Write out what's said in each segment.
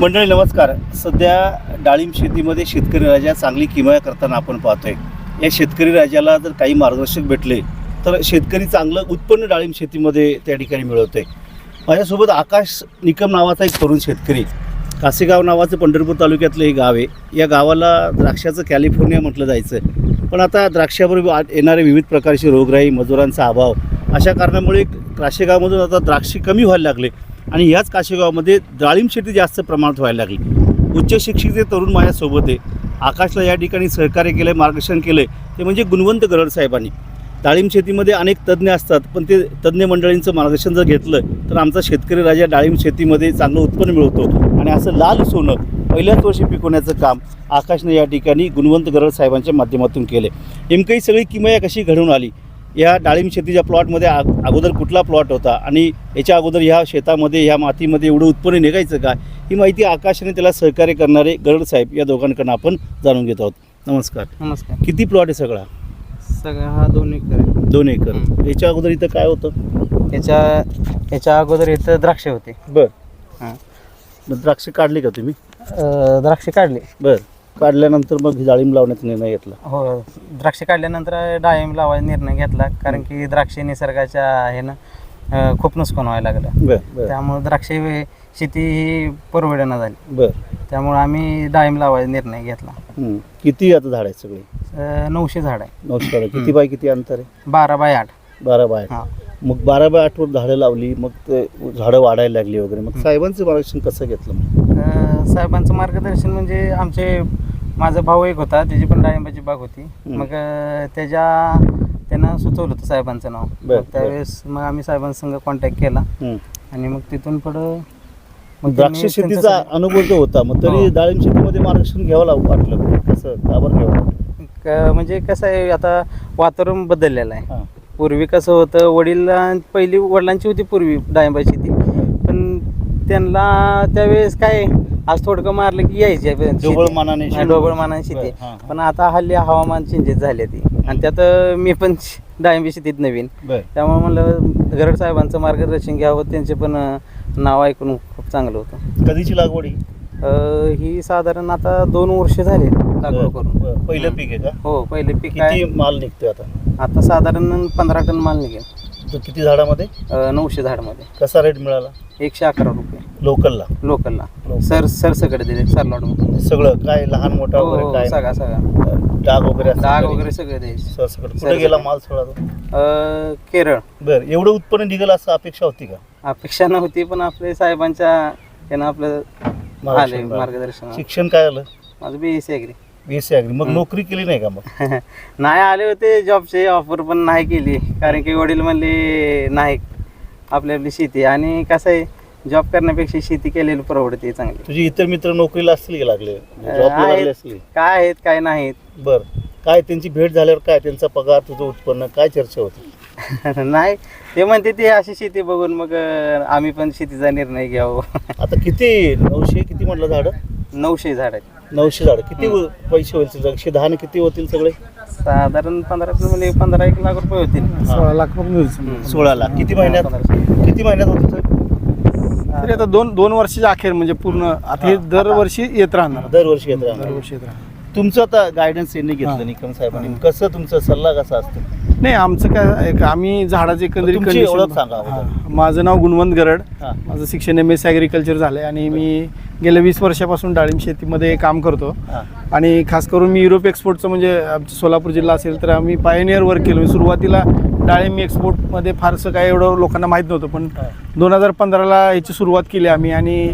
मंडळी नमस्कार. सध्या डाळिंब शेतीमध्ये शेतकरी राजा चांगली किमया करताना आपण पाहतोय. या शेतकरी राजाला जर काही मार्गदर्शक भेटले तर शेतकरी चांगलं उत्पन्न डाळिंब शेतीमध्ये त्या ठिकाणी मिळवतोय. माझ्यासोबत आकाश निकम नावाचा एक तरुण शेतकरी कासेगाव नावाचं पंढरपूर तालुक्यातलं हे गाव आहे. या गावाला द्राक्षाचं कॅलिफोर्निया म्हटलं जायचं. पण आता द्राक्षाबरोबर आ- येणारे विविध प्रकारचे रोगराई मजुरांचा अभाव अशा कारणामुळे कासेगावमधून आता द्राक्षे कमी व्हायला लागले. आणि याच काशेगावमध्ये डाळिंब शेती जास्त प्रमाणात व्हायला लागली. उच्च शिक्षित तरुण माझ्यासोबत आहे आकाशला या ठिकाणी सहकार्य केलं आहे मार्गदर्शन केलं आहे ते म्हणजे गुणवंत गरड साहेबांनी. डाळिंब शेतीमध्ये अनेक तज्ज्ञ असतात पण ते तज्ज्ञ मंडळींचं मार्गदर्शन जर घेतलं तर आमचा शेतकरी राजा डाळिंब शेतीमध्ये चांगलं उत्पन्न मिळवतो. आणि असं लाल सोनं पहिल्याच वर्षी पिकवण्याचं काम आकाशने या ठिकाणी गुणवंत गरड साहेबांच्या माध्यमातून केलं नेमकं ही सगळी किमया कशी घडून आली? या डाळिंब शेतीच्या प्लॉटमध्ये आ अगोदर कुठला प्लॉट होता? आणि याच्या अगोदर ह्या शेतामध्ये ह्या मातीमध्ये एवढं उत्पन्न निघायचं का? ही माहिती आकाशाने त्याला सहकार्य करणारे गरड साहेब या दोघांकडून आपण जाणून घेत आहोत. नमस्कार. नमस्कार. किती प्लॉट आहे सगळा? सगळं हा दोन एकर आहे. दोन एकर. याच्या अगोदर इथं काय होतं? याच्या याच्या अगोदर इथं द्राक्ष होते. बर. हां. द्राक्ष काढली का तुम्ही? द्राक्ष काढले. बर. काढल्यानंतर मग डाळिंब लावण्याचा निर्णय घेतला. हो द्राक्ष काढल्यानंतर डाळिंब लावायचा निर्णय घेतला. कारण की द्राक्ष निसर्गाच्या ह्यानं खूप नुकसान व्हायला लागलं. त्यामुळे द्राक्ष शेती ही परवडणं झाली. बर. त्यामुळे आम्ही डाळिंब लावायचा निर्णय घेतला. किती आता झाड आहेत सगळे? नऊशे झाड आहे नमस्कार किती बाय किती अंतर आहे? बारा बाय आठ. बारा बाय मग बारा बाय आठवर झाडं लावली मग ते झाडं वाढायला लागली वगैरे. मग साहेबांचं मार्गदर्शन कसं घेतलं साहेबांचं मार्गदर्शन म्हणजे आमचे माझा भाऊ एक होता त्याची पण डाळिंबाची बाग होती. मग त्याच्या त्यानं सुचवलं होतं साहेबांचं नाव. बर, मग त्यावेळेस मग आम्ही साहेबांसंग कॉन्टॅक्ट केला. हं. आणि मग तिथून पुढं मग द्राक्ष त्यांनी शेतीचा अनुभव जो होता मग तरी हो. डाळिंब शेतीमध्ये मार्गदर्शन घ्यावं लाग वाटलं. कसं घ्यावं लागलं? क- म्हणजे कसं आहे आता वातावरण बदललेलं आहे. हां. पूर्वी कसं होतं वडील पहिली वडिलांची होती पूर्वी डाळिंबाची शेती. पण त्यांना त्यावेळेस काय आज थोडकं मारलं की यायची ढोबळ मानाने ढोबळ मानाने शेती. बरं, हां, हां. पण आता हल्ली हवामान चेंजेस झाले ती. आणि त्यात मी पण डाळिंबी शेतीत नवीन. बर. त्यामुळे म्हणलं गरड साहेबांचं मार्गदर्शन घ्यावं त्यांचे पण अं, नाव ऐकून खूप चांगलं होतं. कधीची लागवड ही? अं, ही साधारण आता दोन वर्ष झाले लागवड करून. बर. पहिलं पीक आहे का? हो पहिले पीक किती आहे. माल निघतोय आता? आता साधारण पंधरा टन माल निघेल. तो किती झाडामध्ये? अं, नऊशे झाडमध्ये. कसा रेट मिळाला? एकशे अकरा रुपये. लोकलला लोकलला लोकल. सर सरसकडे दिले सरलॉटमध्ये. सगळं काय लहान मोठा हो, वगैरे हो, काय? सगळा सगळा. डाग वगैरे असं डाग? वगैरे सगळे द्यायचे. सरसकट कुठे सरसकट. गेला माल सगळा? अं, केरळ. बर एवढं उत्पन्न निघेल असं अपेक्षा होती का? अपेक्षा नव्हती पण आपले साहेबांच्या यानं आपलं आले मार्गदर्शन. मार्गदर्शन. शिक्षण काय आलं? माझं B S agri BSc agri मग नोकरी केली नाही का मग? नाही आले होते जॉबचे ऑफर पण नाही केली. कारण की वडील म्हणले नाही आपली आपली शेती. आणि कसं आहे जॉब करण्यापेक्षा शेती केलेली परवडते चांगली. तुझे इतर मित्र नोकरीला असतील की लागले? अं, जॉबला लागले आहेत. असतील? काय आहेत काय नाहीत. बर. काय त्यांची भेट झाल्यावर काय? त्यांचा पगार तुझं उत्पन्न काय चर्चा होती? नाही ते म्हणते ते अशी शेती बघून मग अं, आम्ही पण शेतीचा निर्णय घ्यावं. आता किती? नऊशे किती म्हटलं झाडं? नऊशे झाड आहेत. नऊशे झाडं किती व- पैसे होईल तुझं? एकशे दहा किती होतील सगळे साधारण पंधरा म्हणजे पंधरा एक लाख रुपये होतील सोळा लाख रुपये. सोळा लाख किती महिन्यात. किती महिन्यात होतं ते? तरी आता दोन दोन वर्षाच्या अखेर म्हणजे पूर्ण आता हे. दरवर्षी येत राहणार दरवर्षी येत राहणार दरवर्षी येत राहणार तुमचं आता गायडन्स यांनी घेतलं. निकम साहेबांनी कसं तुमचा सल्ला कसा असतो नाही आमचं काय आहे का आम्ही झाडाचे एकंदरीत तुमची condition- ओळख सांगा अगोदर. हा. माझं नाव गुणवंत गरड हा. माझं शिक्षण एम एस ॲग्रिकल्चर झालं आहे आणि मी गेल्या वीस वर्षापासून डाळिंब शेतीमध्ये काम करतो. आणि खास करून मी युरोप एक्सपोर्टचं म्हणजे आमचं सोलापूर जिल्हा असेल तर आम्ही पायनियर वर्क केलं. म्हणजे सुरुवातीला डाळिंब एक्सपोर्टमध्ये फारसं काय एवढं लोकांना माहीत नव्हतं. पण. दोन हजार पंधराला याची सुरुवात केली आम्ही आणि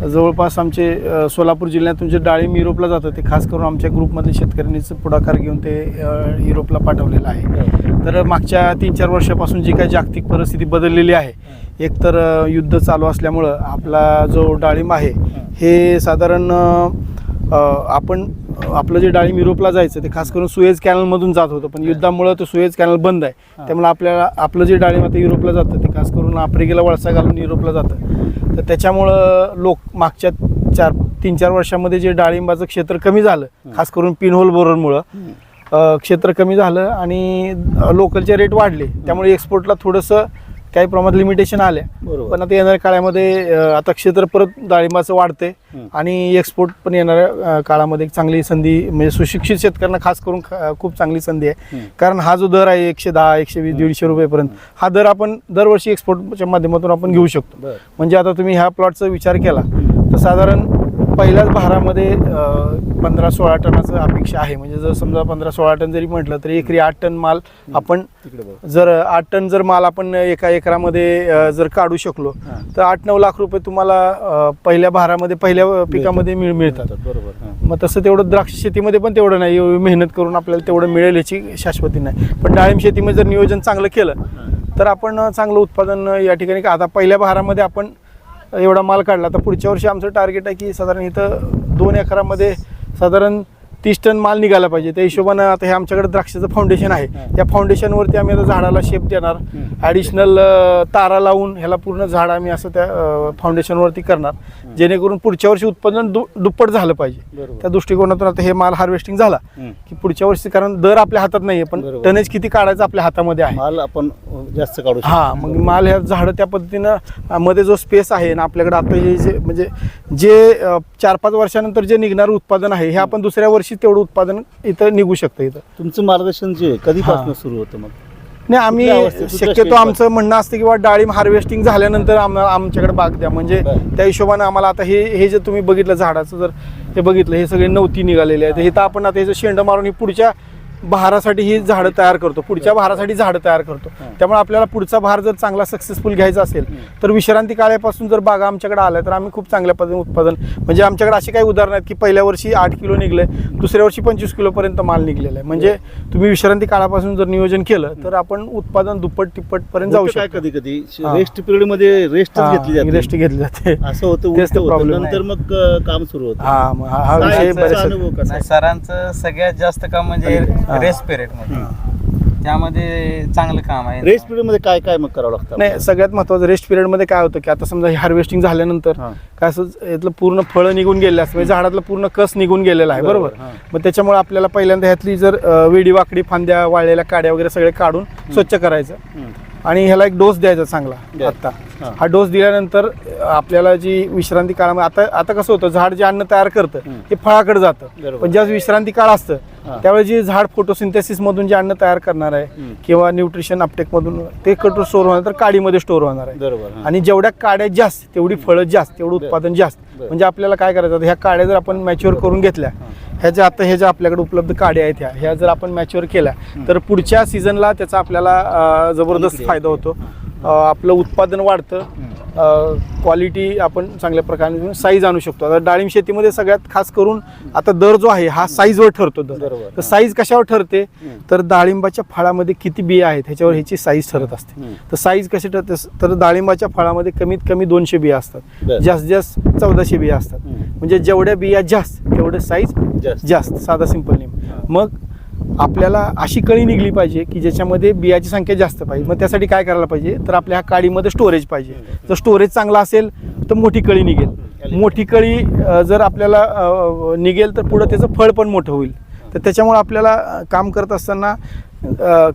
जवळपास आमचे सोलापूर जिल्ह्यातून जे डाळिंब युरोपला जातं. ते खास करून आमच्या ग्रुपमधले शेतकऱ्यांनीच पुढाकार घेऊन ते युरोपला पाठवलेलं आहे. तर मागच्या तीन चार वर्षापासून जी काही जागतिक परिस्थिती बदललेली आहे एक तर अ, युद्ध चालू असल्यामुळं आपला जो डाळिंब आहे हे. साधारण आपण आपलं जे डाळिंब युरोपला जायचं ते खास करून सुएज कॅनलमधून जात होतं. पण युद्धामुळं तो सुएज कॅनल बंद आहे. त्यामुळे आपल्याला आपलं जे डाळिंब आता युरोपला जातं ते खास करून आफ्रिकेला वळसा घालून युरोपला जातं. तर त्याच्यामुळं लोक मागच्या चार तीन चार वर्षामध्ये जे डाळिंबाचं क्षेत्र कमी झालं खास करून पिनहोल बोररमुळं अ, क्षेत्र कमी झालं आणि लोकलचे रेट वाढले. त्यामुळे एक्सपोर्टला थोडंसं काही प्रमाणात लिमिटेशन आल्या. बरोबर. पण आता येणाऱ्या काळामध्ये अं, आता क्षेत्र परत डाळिंबाचं वाढते हं. आणि एक्सपोर्ट पण येणाऱ्या अं, काळामध्ये एक चांगली संधी म्हणजे सुशिक्षित शेतकऱ्यांना खास करून ख- खूप चांगली संधी आहे. हं. कारण हा जो दर आहे एकशे दहा एकशे वीस दीडशे रुपयेपर्यंत हा. दर आपण दरवर्षी एक्सपोर्टच्या माध्यमातून आपण घेऊ शकतो. बर. म्हणजे आता तुम्ही ह्या प्लॉटचा विचार केला तर साधारण पहिल्याच भारामध्ये पंधरा सोळा टनाचं अपेक्षा आहे. म्हणजे जर समजा पंधरा सोळा टन जरी म्हटलं तरी एकरी आठ टन माल आपण जर आठ टन जर माल आपण एका एकरामध्ये जर काढू शकलो. तर आठ नऊ लाख रुपये तुम्हाला पहिल्या भारामध्ये पहिल्या पिकामध्ये मिळ मिळतात. बरोबर. मग तसं तेवढं द्राक्ष शेतीमध्ये पण तेवढं नाही. मेहनत करून आपल्याला तेवढं मिळेल याची शाश्वती नाही. पण डाळिंब शेतीमध्ये जर नियोजन चांगलं केलं. तर आपण चांगलं उत्पादन या ठिकाणी का- आता पहिल्या भारामध्ये आपण एवढा माल काढला. तर पुढच्या वर्षी आमचं टार्गेट आहे की साधारण इथं दोन एकरामध्ये साधारण तीस टन माल निघाला पाहिजे त्या हिशोबानं आता हे आमच्याकडे द्राक्षाचं फाउंडेशन आहे हां. या फाउंडेशनवरती आम्ही आता झाडाला शेप देणार. ॲडिशनल तारा लावून ह्याला पूर्ण झाड आम्ही असं त्या फाउंडेशनवरती करणार जेणेकरून पुढच्या वर्षी उत्पादन दु दुप्पट झालं पाहिजे त्या दृष्टिकोनातून आता हे माल हार्वेस्टिंग झाला. की पुढच्या वर्षी कारण दर आपल्या हातात नाहीये पण. टनेज किती काढायचं आपल्या हातामध्ये आहे माल आपण जास्त काढू. हा मग माल ह्या झाडं त्या पद्धतीनं मध्ये जो स्पेस आहे ना आपल्याकडे आता हे जे म्हणजे जे चार पाच वर्षानंतर जे निघणारं उत्पादन आहे हे आपण दुसऱ्या वर्षी तेवढं उत्पादन इथं निघू शकतं इथं तुमचं मार्गदर्शन जे आहे, कधीपासून. सुरू होतं मग नाही आम्ही शक्यतो? आमचं म्हणणं असतं की बा डाळिंब हार्वेस्टिंग झाल्यानंतर आमच्याकडे बाग द्या म्हणजे. त्या हिशोबानं आम्हाला आता हे हे जे तुम्ही बघितलं झाडाचं जर हे बघितलं हे सगळे नवती निघालेले आहेत हे तर आपण आता हे शेंड मारून पुढच्या बहारासाठी ही झाडं तयार करतो. पुढच्या बहारासाठी झाडं तयार करतो. त्यामुळे आपल्याला पुढचा बहार जर चांगला सक्सेसफुल घ्यायचा असेल तर विश्रांती काळापासून जर बागा आमच्याकडे आल्या तर आम्ही खूप चांगल्या पद्धतीने उत्पादन म्हणजे आमच्याकडे अशी काही उदाहरण आहेत की पहिल्या वर्षी आठ किलो निघले दुसऱ्या वर्षी पंचवीस किलोपर्यंत माल निघलेला आहे. म्हणजे तुम्ही विश्रांती काळापासून जर नियोजन केलं तर आपण उत्पादन दुप्पट तिप्पट पर्यंत जाऊ शकतो. कधी कधी. रेस्ट पिरियडमध्ये रेस्टच घेतली जाते. रेस्ट घेतली जाते. असं होतं problem नंतर मग काम सुरू होतं. हा हा विषय? सरांचं सगळ्यात जास्त काम म्हणजे हा. रेस्ट पिरियडमध्ये त्यामध्ये चांगलं काम आहे रेस्ट पिरियडमध्ये काय काय मग करावं लागतं नाही सगळ्यात महत्वाचं रेस्ट पिरियडमध्ये काय होतं की आता समजा हार्वेस्टिंग झाल्यानंतर हां. काय असं यातलं पूर्ण फळं निघून गेले असतं म्हणजे झाडातलं पूर्ण कस निघून गेलेला आहे बरोबर, बरोबर हां. मग त्याच्यामुळे आपल्याला पहिल्यांदा ह्यातली जर अं, वेडी वाकडी फांद्या वाळलेल्या काड्या वगैरे सगळे काढून स्वच्छ करायचं. आणि ह्याला एक डोस द्यायचा चांगला द्या. आता हां. हा डोस दिल्यानंतर आपल्याला जी विश्रांती काळामध्ये आता आता कसं होतं झाड जे अन्न तयार करतं हं. ते फळाकडे जातं. पण ज्यावेळेस विश्रांती काळ असतं हां. त्यावेळी जे झाड फोटोसिंथेसिस मधून जे अन्न तयार करणार आहे हं. किंवा न्यूट्रिशन अपटेक मधून ते कटोर स्टोअर होणार तर काडीमध्ये स्टोअर होणार आहे बरोबर हां. आणि जेवढ्या काड्या जास्त तेवढी फळं जास्त तेवढं. उत्पादन जास्त. म्हणजे आपल्याला काय करायचं ह्या काड्या जर आपण मॅच्युअर करून घेतल्या ह्याच्या आता ह्या ज्या आपल्याकडे उपलब्ध काड्या आहेत ह्या ह्या जर आपण मॅच्युअर केल्या तर पुढच्या सीझनला त्याचा आपल्याला जबरदस्त. फायदा होतो आपलं उत्पादन वाढतं क्वालिटी आपण चांगल्या प्रकारे साईज आणू शकतो आता डाळिंब शेतीमध्ये सगळ्यात खास करून आता दर जो आहे हा साईजवर ठरतो दर. तर साईज कशावर ठरते. तर डाळिंबाच्या फळामध्ये किती बिया आहेत ह्याच्यावर ह्याची साईज ठरत असते. तर साईज कशी ठरते तर डाळिंबाच्या फळामध्ये कमीत कमी दोनशे बिया असतात. जास्त जास्त चौदाशे बिया असतात. म्हणजे जेवढ्या बिया जास्त तेवढे साईज जास्त. साधा सिंपल नेम. मग आपल्याला अशी कळी निघली पाहिजे की ज्याच्यामध्ये बियाची संख्या जास्त पाहिजे. मग त्यासाठी काय करायला पाहिजे? तर आपल्या ह्या काडीमध्ये स्टोरेज पाहिजे. जर स्टोरेज चांगला असेल तर मोठी कळी निघेल. मोठी कळी जर आपल्याला निघेल तर पुढं त्याचं फळ पण मोठं होईल. तर त्याच्यामुळे आपल्याला काम करत असताना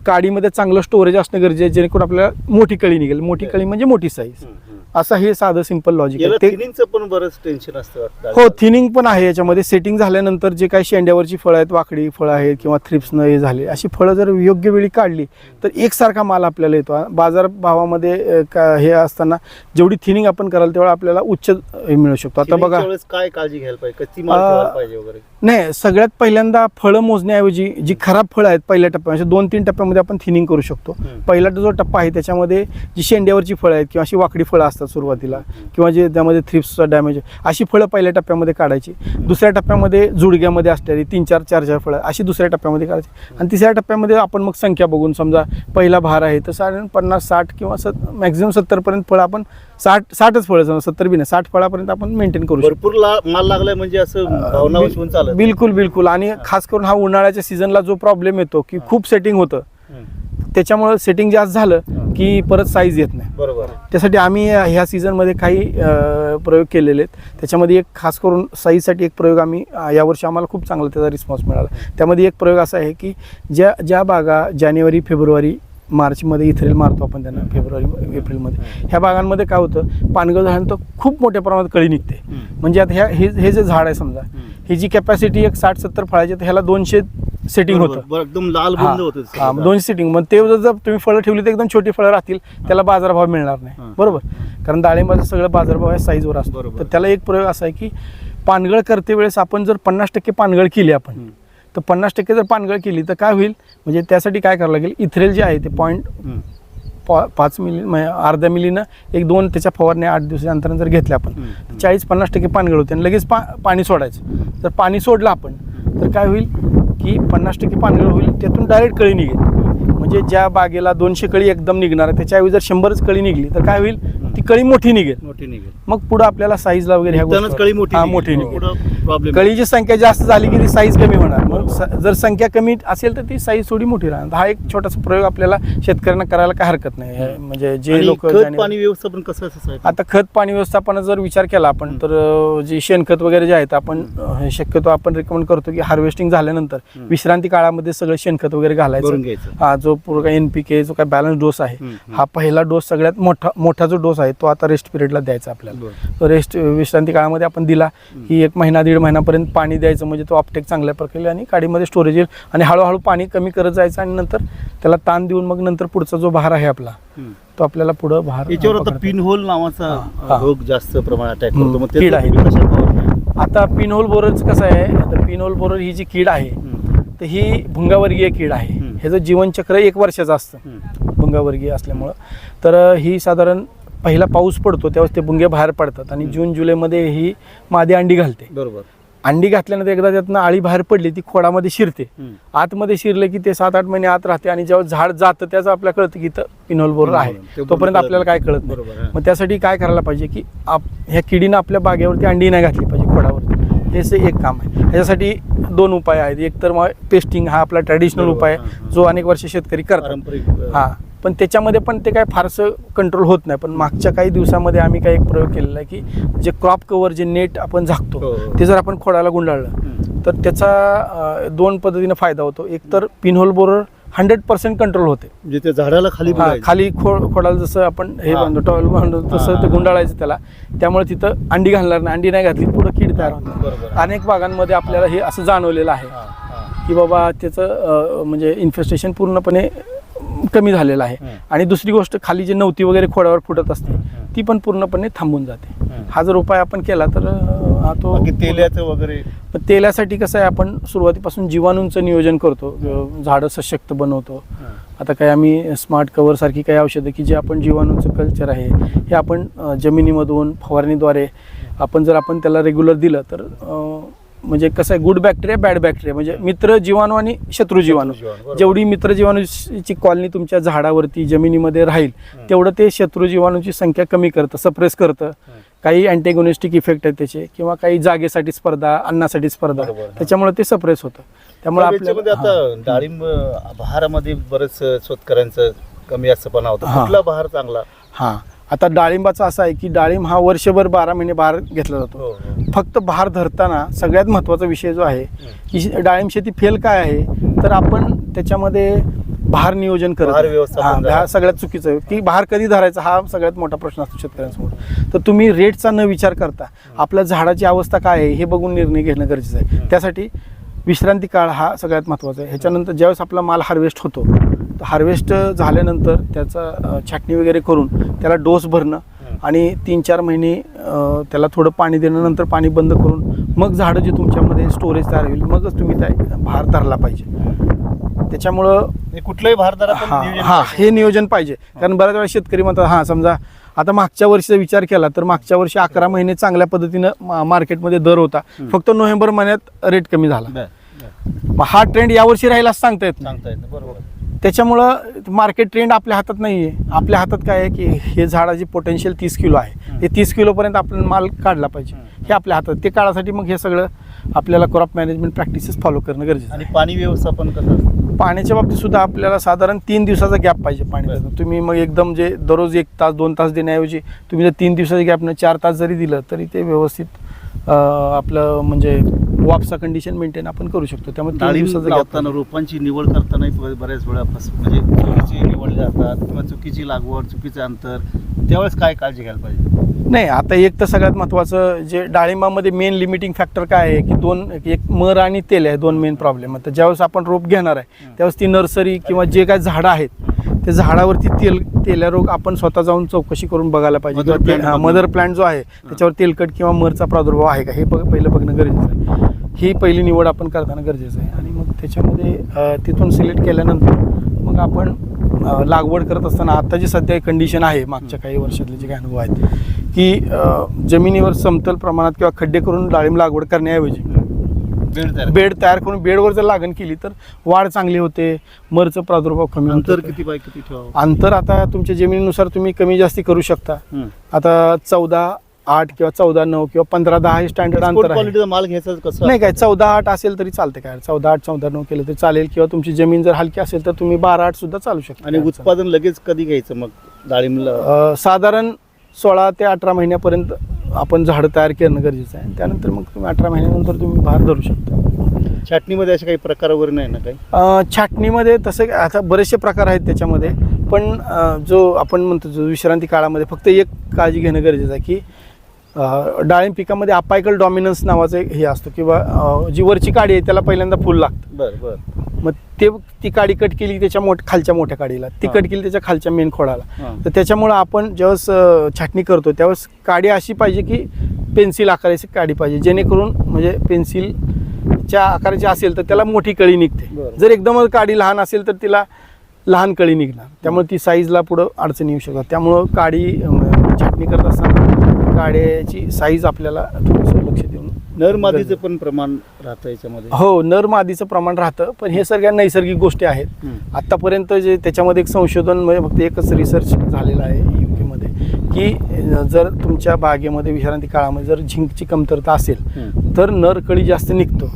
काडीमध्ये चांगलं स्टोरेज असणं गरजेचं आहे जेणेकरून आपल्याला मोठी कळी निघेल. मोठी कळी म्हणजे मोठी साईज. असं हे साधं सिंपल लॉजिक आहे. थिनिंगचं पण बरंच टेन्शन असतं. हो थिनिंग पण आहे याच्यामध्ये. सेटिंग झाल्यानंतर जे काही शेंड्यावरची फळं आहेत वाकडी फळं आहेत किंवा थ्रिप्सनं हे झाले अशी फळं जर योग्य वेळी काढली तर एकसारखा माल आपल्याला येतो. बाजार भावामध्ये हे असताना जेवढी थिनिंग आपण कराल तेवढा आपल्याला उच्च मिळू शकतो. आता बघा. काय काळजी घ्यायला पाहिजे? माल वगैरे? नाही सगळ्यात पहिल्यांदा फळं मोजण्याऐवजी जी खराब फळं आहेत पहिल्या टप्प्यामध्ये दोन तीन टप्प्यामध्ये आपण थिनिंग करू शकतो. पहिला जो टप्पा आहे त्याच्यामध्ये जी शेंड्यावरची फळं आहेत किंवा अशी वाकडी फळं असतात सुरुवातीला किंवा जे त्यामध्ये थ्रिप्सचा डॅमेज आहे अशी फळं पहिल्या टप्प्यामध्ये काढायची. दुसऱ्या टप्प्यामध्ये जुडग्यामध्ये असणारी तीन चार चार चार फळं अशी दुसऱ्या टप्प्यामध्ये काढायची. आणि तिसऱ्या टप्प्यामध्ये आपण मग संख्या बघून समजा पहिला भार आहे तर साधारण पन्नास साठ किंवा सत मॅक्झिमम सत्तरपर्यंत फळं आपण साठ साठच फळं सत्तर बी नाही. साठ फळापर्यंत आपण मेंटेन करू शकतो. भरपूर ला- माल लागलाय म्हणजे असं भावना बिल- उचलून चालत बिलकुल बिलकुल. आणि खास करून हा उन्हाळ्याच्या सीझनला जो प्रॉब्लेम येतो की खूप सेटिंग होतं. हं. त्याच्यामुळं सेटिंग जास्त झालं की परत साईज येत नाही. बरोबर त्यासाठी आम्ही ह्या सीझनमध्ये काही अ, प्रयोग केलेले आहेत. त्याच्यामध्ये एक खास करून साईजसाठी एक प्रयोग आम्ही अ, यावर्षी आम्हाला खूप चांगला त्याचा रिस्पॉन्स मिळाला. त्यामध्ये एक प्रयोग असा आहे की ज्या ज्या बागा जानेवारी फेब्रुवारी मार्चमध्ये इथ्रेल मारतो आपण त्यांना फेब्रुवारी एप्रिलमध्ये. ह्या बागांमध्ये काय होतं पानगळ झाल्यानंतर खूप मोठ्या प्रमाणात कळी निघते. म्हणजे आता ह्या हे हे जे झाड आहे समजा ही जी कॅपॅसिटी एक साठ सत्तर फळाची तर ह्याला दोनशे सेटिंग होतं. एकदम लाल हा, बुंद होते हा, दोनशे सिटिंग मग ते जर तुम्ही फळं ठेवली तर एकदम छोटी फळं राहतील. त्याला बाजारभाव मिळणार. नाही. बरोबर? कारण डाळिंबाचं सगळं बाजारभाव आहे साईजवर असतो. तर त्याला एक प्रयोग असा आहे की पानगळ करते वेळेस आपण जर पन्नास टक्के पानगळ केली आपण. तर पन्नास टक्के जर पानगळ केली तर काय होईल म्हणजे त्यासाठी काय करावं लागेल इथरेल जे आहे ते पॉईंट. पा पाच मिली म्हणजे अर्ध्या मिलीनं एक दोन त्याच्या फवारण्या आठ दिवसाच्या अंतरानं जर घेतल्या आपण. तर चाळीस पन्नास टक्के पानगळ होते आणि लगेच पा पाणी सोडायचं जर पाणी सोडलं आपण तर काय होईल की पन्नास टक्के पानगळ होईल त्यातून डायरेक्ट कळी निघेल म्हणजे ज्या बागेला दोनशे कळी एकदम निघणार आहे त्याच्याऐवजी जर शंभरच कळी निघली तर काय होईल? ती कळी मोठी निघेल. मोठी निघेल. मग पुढं आपल्याला साईजला वगैरे ह्या त्यानंच गोष्टी- कळी मोठी हा, निघेल. मोठी निघेल. पुढं प्रॉब्लेम कळीची संख्या जास्त झाली की ती साईज कमी होणार. मग स- जर संख्या कमी असेल तर ती साईज थोडी मोठी राहणार. हा एक छोटासा प्रयोग आपल्याला शेतकऱ्यांना करायला काय हरकत नाही. हे म्हणजे जे लोक खत पाणी व्यवस्थापन कसं असं आता खत पाणी व्यवस्थापनाचा जर विचार केला आपण. तर अं, जे शेणखत वगैरे जे आहेत आपण अं, शक्यतो आपण रेकमेंड करतो की हार्वेस्टिंग झाल्यानंतर. विश्रांती काळामध्ये सगळं शेणखत वगैरे भरून घालायचं घ्यायचं. हा जो पूर्ण एन पी के जो काय बॅलन्स डोस आहे हं, पहिला डोस सगळ्यात मोठा मोठा जो डोस आहे तो आता रेस्ट पिरियडला द्यायचा आपल्याला रेस्ट विश्रांती काळामध्ये आपण दिला की एक महिना दीड महिन्यापर्यंत पाणी द्यायचं म्हणजे तो अपटेक चांगल्या प्रकारे आणि काडीमध्ये स्टोरेज येईल आणि हळूहळू पाणी कमी करत जायचं आणि नंतर त्याला ताण देऊन मग नंतर पुढचा जो बहार आहे आपला. तो आपल्याला पुढं बहार याच्यावर आता. पिनहोल नावाचा. रोग जास्त प्रमाणात अटॅक करतो मग कीड आहे. आता पिनहोल बोररचं कसं आहे आता पिनहोल बोरर ही जी कीड आहे. तर ही भुंगावर्गीय कीड आहे. ह्याचं जीवनचक्र एक वर्षाचं असतं. भुंगावर्गीय असल्यामुळं. तर ही साधारण पहिला पाऊस पडतो त्यावेळेस ते भुंगे बाहेर पडतात आणि जून जुलैमध्ये ही मादी अंडी घालते. बरोबर. अंडी घातल्यानंतर एकदा त्यातनं आळी बाहेर पडली ती खोडामध्ये शिरते. आतमध्ये शिरले की ते सात आठ महिने आत राहते आणि जेव्हा झाड जातं त्याचं आपल्याला कळतं की इथं पिनोल बोरर आहे. तोपर्यंत आपल्याला काय कळत नाही. बरोबर. मग त्यासाठी काय करायला पाहिजे की आप ह्या किडीनं आपल्या बागेवरती अंडी नाही घातली पाहिजे खोडावरती. से एक काम आहे. ह्याच्यासाठी दोन उपाय आहेत. एक तर मग पेस्टिंग हा आपला ट्रॅडिशनल उपाय हा, हा. जो अनेक वर्ष शेतकरी करतात. हा. पण त्याच्यामध्ये पण ते काय फारसं कंट्रोल होत नाही. पण मागच्या काही दिवसामध्ये आम्ही काही एक प्रयोग केलेला आहे की जे क्रॉप कव्हर जे नेट आपण झाकतो हो, हो. ते जर आपण खोडाला गुंडाळलं. तर त्याचा दोन पद्धतीने फायदा होतो. एक तर pinhole borer hundred percent control होते म्हणजे त्या झाडाला खाली हा. खाली खो खोडाला जसं आपण हे हा. बांधतो टॉवेल बांधतो तसं ते. गुंडाळायचं त्याला त्यामुळे तिथं अंडी घालणार नाही अंडी नाही घातली पुढं कीड तयार बरोबर अनेक भागांमध्ये आपल्याला हे असं जाणवलेलं आहे हा, हा. की बाबा त्याचं अं, म्हणजे इन्फेस्टेशन पूर्णपणे कमी झालेलं आहे. आणि दुसरी गोष्ट खाली जे नवती वगैरे खोडावर फुटत असते. ती पण पूर्णपणे थांबून जाते हं. जर उपाय आपण केला तर हा तो बाकी तेल्याचं वगैरे पण तेलासाठी कसं आहे आपण सुरुवातीपासून जीवाणूंचं नियोजन करतो झाडं सशक्त बनवतो. आता काही आम्ही स्मार्ट कवर सारखी काही औषधं की जे आपण जीवाणूंचं कल्चर आहे हे आपण जमिनीमधून फवारणीद्वारे आपण जर आपण त्याला रेग्युलर दिलं तर म्हणजे कसं आहे गुड बॅक्टेरिया बॅड बॅक्टेरिया म्हणजे मित्र जीवाणू आणि शत्रू जीवाणू. जेवढी मित्र जीवाणूची कॉलनी तुमच्या झाडावरती जमिनीमध्ये राहील. तेवढं ते शत्रू जीवाणूची संख्या कमी करतं सप्रेस करतं. काही अँटेगोनिस्टिक इफेक्ट आहेत त्याचे किंवा काही जागेसाठी स्पर्धा अन्नासाठी स्पर्धा. त्याच्यामुळे ते सप्रेस होतं त्यामुळे याच्यामध्ये आपल्याला आता डाळिंब बहारामध्ये बरेच शेतकऱ्यांचं कमी असपणा होतं हा. कुठला बहार चांगला हां आता डाळिंबाचा असा आहे की डाळिंब हा वर्षभर बारा महिने बहार घेतला जातो. हो, हो. फक्त बहार धरताना सगळ्यात महत्त्वाचा विषय जो आहे. की डाळिंब शेती फेल काय आहे तर आपण त्याच्यामध्ये बहार नियोजन करत हां, सगळ्यात चुकीचं आहे. की बहार कधी धरायचा हा सगळ्यात मोठा प्रश्न असतो शेतकऱ्यांसमोर. तर तुम्ही रेटचा न विचार करता आपल्या झाडाची अवस्था काय आहे हे बघून निर्णय घेणं गरजेचं आहे. त्यासाठी विश्रांती काळ हा सगळ्यात महत्त्वाचा आहे. ह्याच्यानंतर ज्यावेळेस आपला माल हार्वेस्ट होतो हार्वेस्ट झाल्यानंतर त्याचा छाटणी वगैरे करून त्याला डोस भरणं. आणि तीन चार महिने त्याला थोडं पाणी देणं नंतर पाणी बंद करून मग झाडं जे तुमच्यामध्ये स्टोरेज तयार होईल मगच तुम्ही त्या भार धरला पाहिजे. त्याच्यामुळं हे कुठल्याही भारताला पण हा हा. हे नियोजन पाहिजे. कारण बऱ्याच वेळा शेतकरी म्हणतात हां समजा आता मागच्या वर्षीचा विचार केला तर मागच्या वर्षी अकरा महिने चांगल्या पद्धतीनं मार्केटमध्ये दर होता. फक्त नोव्हेंबर महिन्यात रेट कमी झाला. हा ट्रेंड यावर्षी राहिला असं सांगता येत सांगता येतं बरोबर. त्याच्यामुळं मार्केट ट्रेंड आपल्या हातात नाही आहे आपल्या हातात काय आहे की हे झाडाची पोटेन्शियल तीस किलो आहे हं. ते तीस किलोपर्यंत आपण माल काढला पाहिजे हं. आपल्या हातात ते काढासाठी मग हे सगळं आपल्याला क्रॉप मॅनेजमेंट प्रॅक्टिसेस फॉलो करणं गरजेचं आहे आणि पाणी व्यवस्थापन कसं? पाण्याच्या बाबतीत सुद्धा आपल्याला साधारण तीन दिवसाचा गॅप पाहिजे पाणी. तुम्ही मग एकदम जे दररोज एक तास दोन तास देण्याऐवजी तुम्ही जर तीन दिवसाच्या गॅपनं चार तास जरी दिलं तरी ते व्यवस्थित आपलं म्हणजे वापसा कंडिशन मेंटेन आपण करू शकतो. त्यामुळे तीन डाळिंब दिवसाचं gap लावताना रोपांची निवड करताना ब- बऱ्याच वेळा फस म्हणजे चुकीची निवडली जातात किंवा चुकीची लागवड चुकीचं अंतर त्यावेळेस काय काळजी घ्यायला पाहिजे? नाही आता एक तर सगळ्यात महत्त्वाचं जे डाळिंबामध्ये मेन लिमिटिंग फॅक्टर काय आहे की दोन एक मर आणि तेल आहे दोन मेन प्रॉब्लेम तर ज्यावेळेस आपण रोप घेणार आहे त्यावेळेस ती नर्सरी किंवा जे काय झाडं आहेत त्या झाडावरती तेल तेल्या रोग आपण स्वतः जाऊन चौकशी करून बघायला पाहिजे. किंवा ते- हा. मदर प्लांट जो आहे त्याच्यावर तेलकट किंवा मरचा प्रादुर्भाव आहे का? हे बघ पहिलं बघणं गरजेचं आहे. ही पहिली निवड आपण करताना गरजेचं आहे. आणि मग त्याच्यामध्ये तिथून सिलेक्ट केल्यानंतर मग आपण लागवड करत असताना आता जी सध्या कंडिशन आहे मागच्या काही वर्षातले जे काही अनुभव आहेत की जमिनीवर समतल प्रमाणात किंवा खड्डे करून डाळिंब लागवड करण्याऐवजी बेड तयार बेड तयार करून बेडवर जर लागण केली तर वाढ चांगली होते मरचं प्रादुर्भाव कमी अंतर होतं. किती बाय किती ठेवावं? अंतर आता तुमच्या जमिनीनुसार तुम्ही कमी जास्ती करू शकता. हम्म. आता चौदा आठ किंवा चौदा नऊ किंवा पंधरा दहा हे स्टँडर्ड Export अंतर आहे. माल घ्यायचा कसं? नाही काय चौदा आठ असेल तरी चालते काय. चौदा आठ चौदा नऊ केलं तरी चालेल किंवा तुमची जमीन जर हलकी असेल तर तुम्ही बारा आठ सुद्धा चालू शकता. आणि उत्पादन लगेच कधी घ्यायचं मग? डाळिंबला. अं, साधारण सोळा ते अठरा महिन्यापर्यंत आपण झाडं तयार करणं गरजेचं आहे. त्यानंतर मग तुम्ही अठरा महिन्यानंतर तुम्ही भार धरू शकता. छाटणीमध्ये असे काही प्रकार वगैरे नाही ना काही? छाटणीमध्ये तसं आता बरेचसे प्रकार आहेत त्याच्यामध्ये. पण जो आपण म्हणतो जो विश्रांती काळामध्ये फक्त एक काळजी घेणं गरजेचं आहे की डाळिंब पिकामध्ये अपायकल डॉमिनन्स नावाचं एक हे असतो किंवा जी वरची काडी आहे त्याला पहिल्यांदा फुल लागतं. बरं बरं. मग ते ती काडी कट केली त्याच्या मोठ खालच्या मोठ्या काडीला. ती. कट केली त्याच्या खालच्या मेन खोडाला. तर त्याच्यामुळं आपण ज्यावेळेस छाटणी करतो त्यावेळेस काडी अशी पाहिजे की पेन्सिल आकाराची काडी पाहिजे. जेणेकरून म्हणजे पेन्सिलच्या आकाराची असेल तर त्याला मोठी कळी निघते. जर एकदमच काडी लहान असेल तर तिला लहान कळी निघणार. त्यामुळे ती साईजला पुढं अडचणी येऊ शकतात. त्यामुळं काडी छाटणी करत असताना काड्याची साईज आपल्याला थोडंसं लक्ष देऊन नर मादीचं पण प्रमाण राहतं याच्यामध्ये. हो नर मादीचं प्रमाण राहतं पण हे सगळ्या नैसर्गिक गोष्टी आहेत. हम्म. आत्तापर्यंत जे त्याच्यामध्ये एक संशोधन म्हणजे फक्त एकच रिसर्च झालेला आहे यू केमध्ये की अं, जर तुमच्या बागेमध्ये विश्रांती काळामध्ये जर झिंकची कमतरता असेल हम्म. तर नर कळी जास्त निघतो.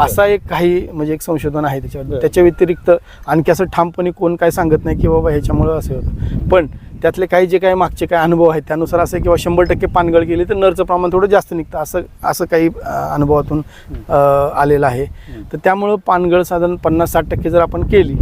असा एक काही म्हणजे एक संशोधन आहे त्याच्यावर. बरं. त्याच्या व्यतिरिक्त आणखी असं ठामपणे कोण काय सांगत नाही की बाबा ह्याच्यामुळं असं होतं. पण त्यातले काही जे काही मागचे काही अनुभव आहेत त्यानुसार असं किंवा शंभर टक्के पानगळ केली तर नरचं प्रमाण थोडं जास्त निघतं असं असं काही अनुभवातून आलेलं आहे. तर त्यामुळं पानगळ साधारण पन्नास साठ टक्के जर आपण केली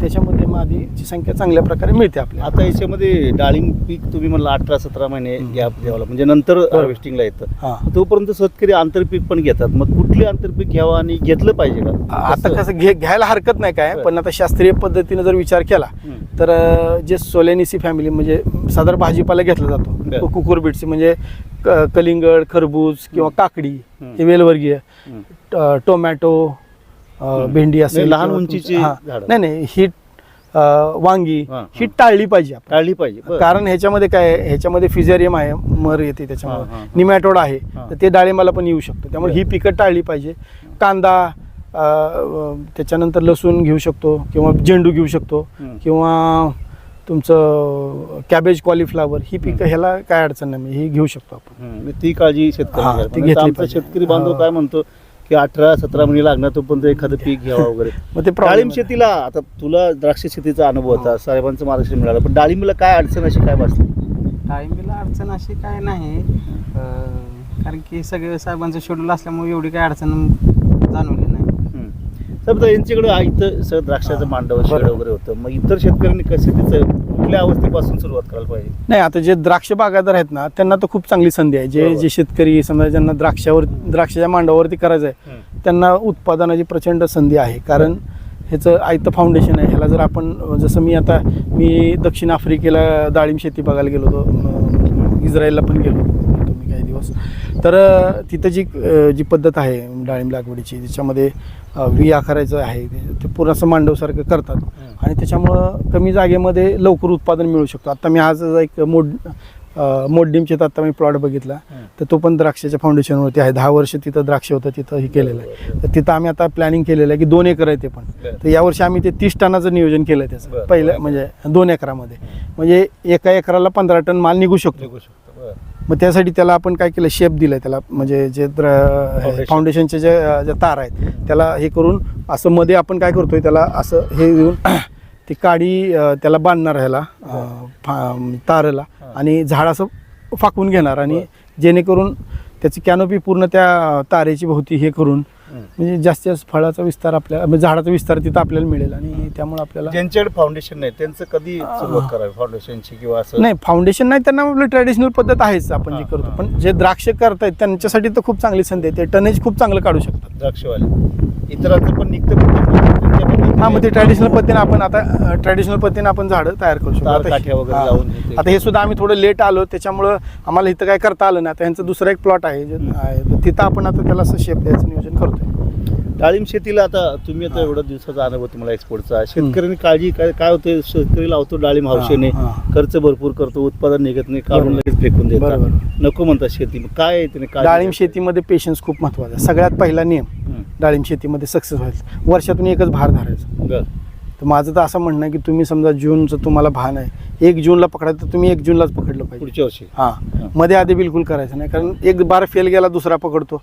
त्याच्यामध्ये मादीची संख्या चांगल्या प्रकारे मिळते आपल्याला आता याच्यामध्ये डाळिंब पीक तुम्ही म्हणलं अठरा सतरा महिने. गॅप द्यावा. म्हणजे नंतर हार्वेस्टिंगला येतं हां तोपर्यंत शेतकरी आंतरपीक पण घेतात मग कुठले आंतरपीक घ्यावं आणि घेतलं पाहिजे का आता कसं घे घ्यायला हरकत नाही काय. पण आता शास्त्रीय पद्धतीने जर विचार केला. तर जे सोलेनिसी फॅमिली म्हणजे साधारण भाजीपाला घेतला जातो. कुकुरबिटची म्हणजे कलिंगड खरबूज किंवा काकडी. हे वेलवर्गीय टोमॅटो. भेंडी असेल लहान उंचीची हां. नाही नाही ही वांगी हां. टाळली पाहिजे टाळली पाहिजे. कारण ह्याच्यामध्ये काय ह्याच्यामध्ये फिजेरियम आहे मर येते त्याच्यामुळे. निमॅटोड आहे. तर ते डाळिंबाला पण येऊ शकतं त्यामुळे ही पिकं टाळली पाहिजे कांदा त्याच्यानंतर लसूण घेऊ शकतो किंवा झेंडू घेऊ शकतो. किंवा तुमचं कॅबेज कॉलीफ्लावर ही पिकं. ह्याला काय अडचण नाही ही घेऊ शकतो आपण ती काळजी शेतकरी. शेतकरी बांधव. काय म्हणतो की अठरा सतरा महिने लागणार तोपर्यंत एखादं पीक घ्यावा वगैरे मग ते डाळिंब. शेतीला आता तुला द्राक्ष शेतीचा अनुभव होता साहेबांचं मार्गदर्शन मिळालं पण डाळिंबला काय अडचण अशी काय बसली टायमिंगला अडचण अशी काय नाही अं, कारण की सगळे साहेबांचं शेड्यूल असल्यामुळे एवढी काय अडचण जाणवली नाही. आता यांच्याकडे इथं सगळं द्राक्षाचं. मांडव शेड. वगैरे होतं. मग इतर शेतकऱ्यांनी कसं त्याचं कुठल्या अवस्थेपासून सुरुवात करायला पाहिजे? नाही आता जे द्राक्ष बागायदार आहेत ना त्यांना तर खूप चांगली संधी आहे. जे. जे शेतकरी समजा ज्यांना द्राक्षावर द्राक्षाच्या मांडावरती करायचं आहे त्यांना उत्पादनाची प्रचंड संधी आहे. कारण ह्याचं आयतं फाउंडेशन आहे. ह्याला जर आपण जसं मी आता मी दक्षिण आफ्रिकेला डाळिंब शेती बघायला गेलो होतो. इस्रायलला पण गेलो होतो मी काही दिवस. तर तिथं जी जी पद्धत आहे डाळिंब लागवडीची त्याच्यामध्ये व्ही आकारायचं आहे. ते- पूर्ण असं मांडवसारखं करतात आणि त्याच्यामुळं कमी जागेमध्ये लवकर उत्पादन मिळू शकतो. आता मी आज एक मोड अं, मोडडीमचेत आता मी प्लॉट बघितला. तर तो पण द्राक्षाच्या फाउंडेशनवरती आहे. दहा वर्ष तिथं द्राक्ष होतं तिथं हे केलेलं आहे. तर तिथं आम्ही आता प्लॅनिंग केलेलं आहे की दोन एकर आहे ते पण. तर यावर्षी आम्ही ते तीस टनाचं नियोजन केलं आहे त्याचं. पहिलं म्हणजे दोन एकरामध्ये. म्हणजे एका एकराला पंधरा टन माल निघू शकतो. निघू शकतो. मग त्यासाठी त्याला आपण काय केलं शेप दिलाय त्याला म्हणजे जे. फाउंडेशनचे जे ज्या तार आहेत त्याला हे करून असं मध्ये आपण काय करतोय त्याला असं हे देऊन ती काडी त्याला बांधणार ह्याला तारला आणि झाड असं फाकून घेणार आणि जेणेकरून त्याची कॅनोपी पूर्ण त्या तारेची भोवती हे करून. म्हणजे जास्तीत जास्त फळाचा विस्तार आपल्याला म्हणजे झाडाचा विस्तार तिथं आपल्याला मिळेल आणि त्यामुळे आपल्याला ज्यांच्याकडे फाउंडेशन नाही त्यांचं कधी सुरुवात करावी? फाउंडेशनची किंवा असं नाही फाउंडेशन नाही त्यांना आपलं ट्रॅडिशनल पद्धत आहेच आपण जे करतो. पण जे द्राक्ष करतायत त्यांच्यासाठी तर खूप चांगली संधी आहे. ते टनेज खूप चांगलं काढू शकतात. द्राक्षवाले. इतरांचं पण निघतं पण ते तुमच्या पद्धतीने हा मग ते ट्रॅडिशनल पद्धतीने आपण आता ट्रॅडिशनल पद्धतीने आपण झाडं तयार करू शकतो आता काठ्या हे- वगैरे हा. लावून हे ते- आता हे सुद्धा आम्ही थोडं लेट आलो त्याच्यामुळं आम्हाला इथं काय करता आलं नाही आता यांचं दुसरा एक प्लॉट आहे जे. आहे तर तिथं आपण आता त्याला असं शेप द्यायचं नियोजन करतोय डाळिंब शेतीला आता तुम्ही आता हा. एवढा दिवसाचा अनुभव तुम्हाला एक्सपोर्टचा शेतकऱ्यांनी काळजी काय काय होते शेतकरी लावतो डाळिंब हौशेने हा, हा. खर्च भरपूर करतो उत्पादन निघत नाही काढून बरोबर. लगेच फेकून देतात बरोबर. नको म्हणतात शेती मग काय आहे त्याने काळजी डाळिंब? शेतीमध्ये पेशन्स खूप महत्त्वाचा आहे सगळ्यात पहिला नियम हं. डाळिंब शेतीमध्ये सक्सेस व्हायचं. वर्षातून एकच भार धरायचा. बरं. तर माझं तर असं म्हणणं आहे की तुम्ही समजा जूनचं तुम्हाला भान आहे एक जूनला पकडायचं तर तुम्ही एक जूनलाच पकडलं पाहिजे. पुढच्या वर्षी. हां. मध्ये आधी बिलकुल करायचं नाही कारण एक बार फेल गेला दुसरा पकडतो.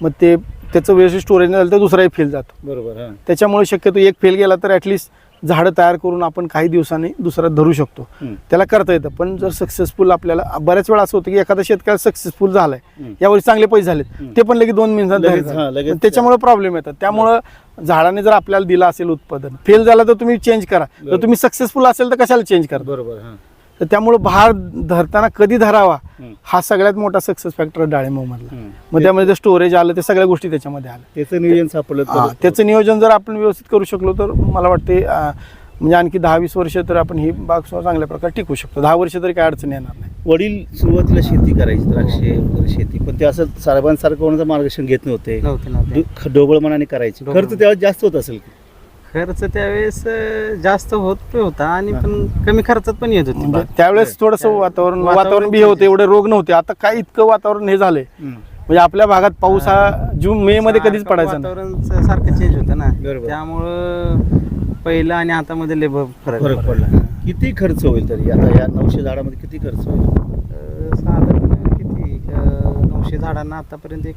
मग ते त्याचं व्यवस्थित स्टोरेज नाही झालं तर दुसराही फेल जातो. बरोबर त्याच्यामुळे शक्यतो एक फेल गेला तर ॲटलिस्ट झाडं तयार करून आपण काही दिवसांनी दुसरा धरू शकतो. त्याला करता येतं. पण जर सक्सेसफुल आपल्याला बऱ्याच वेळा असं होतं की एखादा शेतकरी सक्सेसफुल झालाय. यावेळी चांगले पैसे झालेत. ते पण लगेच दोन मिनिटात त्याच्यामुळे प्रॉब्लेम येतात. त्यामुळं झाडाने जर आपल्याला दिलं असेल उत्पादन फेल झालं तर तुम्ही चेंज करा. जर. तुम्ही सक्सेसफुल असेल तर कशाला चेंज करा बरोबर तर त्यामुळे भार धरताना कधी धरावा हं. हा सगळ्यात मोठा सक्सेस फॅक्टर डाळिंबामधला हं. मग त्यामध्ये जे स्टोरेज आलं ते सगळ्या गोष्टी त्याच्यामध्ये आल्या. त्याचं नियोजन सापडलं हा, त्याचं नियोजन जर आपण व्यवस्थित करू शकलो तर मला वाटते म्हणजे आणखी दहा वीस वर्ष तर आपण ही बाग चांगल्या प्रकारे टिकू शकतो. दहा वर्ष तरी काय अडचण येणार नाही. वडील सुरुवातीला शेती करायची द्राक्षे वगैरे शेती पण ते असं साहेबांसारखं कोणाचं मार्गदर्शन घेत नव्हते. ढोबळमनाने करायचे. खर्च त्यावेळेस जास्त होत असेल. खर्च त्यावेळेस अं, जास्त होत होता आणि. पण कमी खर्चात पण येत होती. म्हणजे बाग. त्यावेळेस थोडंसं वातावरण वातावरण बी होतं एवढे रोग नव्हते. आता काय इतकं वातावरण हे झालंय. म्हणजे आपल्या भागात पाऊस हा जून मे मध्ये कधीच सारखं पडायचा नाही. वातावरण स- सारखं चेंज होतं ना. बरोबर. त्यामुळं पहिलं आणि आता मध्ये लय भ- फरक फरक पडला. किती खर्च होईल तरी? आता या नऊशे झाडामध्ये किती खर्च होईल? अं, साधारण किती? अं, नऊशे झाडांना आतापर्यंत एक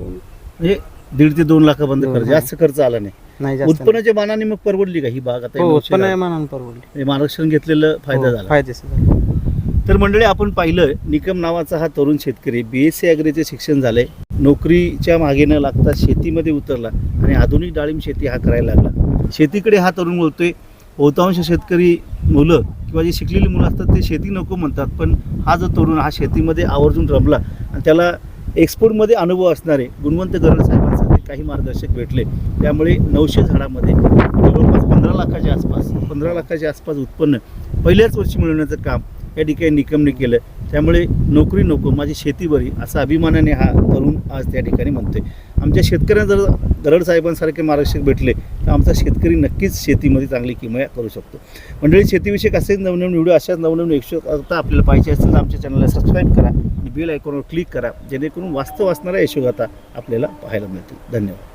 म्हणजे दीड ते दोन लाखापर्यंत दोन, खर्च हा. जास्त खर्च आला नाही. नाही जास्त उत्पन्नाच्या मानाने मग परवडली का ही बाग? आता. हे उत्पन्न? मानानं परवडली. म्हणजे मार्गदर्शन घेतलेलं फायदा हो, झाला. फायदेशीर झाला. तर मंडळी आपण पाहिलं निकम नावाचा हा तरुण शेतकरी बी एस सी ॲग्रीचे शिक्षण झालंय नोकरीच्या मागे न लागता शेतीमध्ये उतरला आणि आधुनिक डाळिंब शेती हा करायला लागला. शेतीकडे हा तरुण बोलतोय बहुतांश शेतकरी मुलं किंवा जे शिकलेली मुलं असतात ते शेती नको म्हणतात पण हा जो तरुण हा शेतीमध्ये आवर्जून रमला. आणि त्याला एक्सपोर्टमध्ये अनुभव असणारे गुणवंत गरड साहेबांसारखे काही मार्गदर्शक भेटले. त्यामुळे नऊशे झाडामध्ये जवळपास पंधरा लाखाच्या आसपास पंधरा लाखाच्या आसपास उत्पन्न पहिल्याच वर्षी मिळवण्याचं काम या ठिकाणी निकमने केलं. त्यामुळे नोकरी नको माझी शेती बरी असा अभिमानाने हा तरुण आज त्या ठिकाणी म्हणतोय. आमच्या शेतकऱ्यांना जर दरड साहेबांसारखे मार्गदर्शक भेटले तर आमचा शेतकरी नक्कीच शेतीमध्ये चांगली किमया करू शकतो. मंडळी शेतीविषयक असेच नवनवीन व्हिडिओ अशाच नवनवीन एकशे आता आपल्याला पाहिजे असेल तर आमच्या चॅनलला सबस्क्राईब करा आणि बेल आयकॉनवर क्लिक करा जेणेकरून वास्तव असणारा यशोगाथा आपल्याला पाहायला मिळतील. धन्यवाद.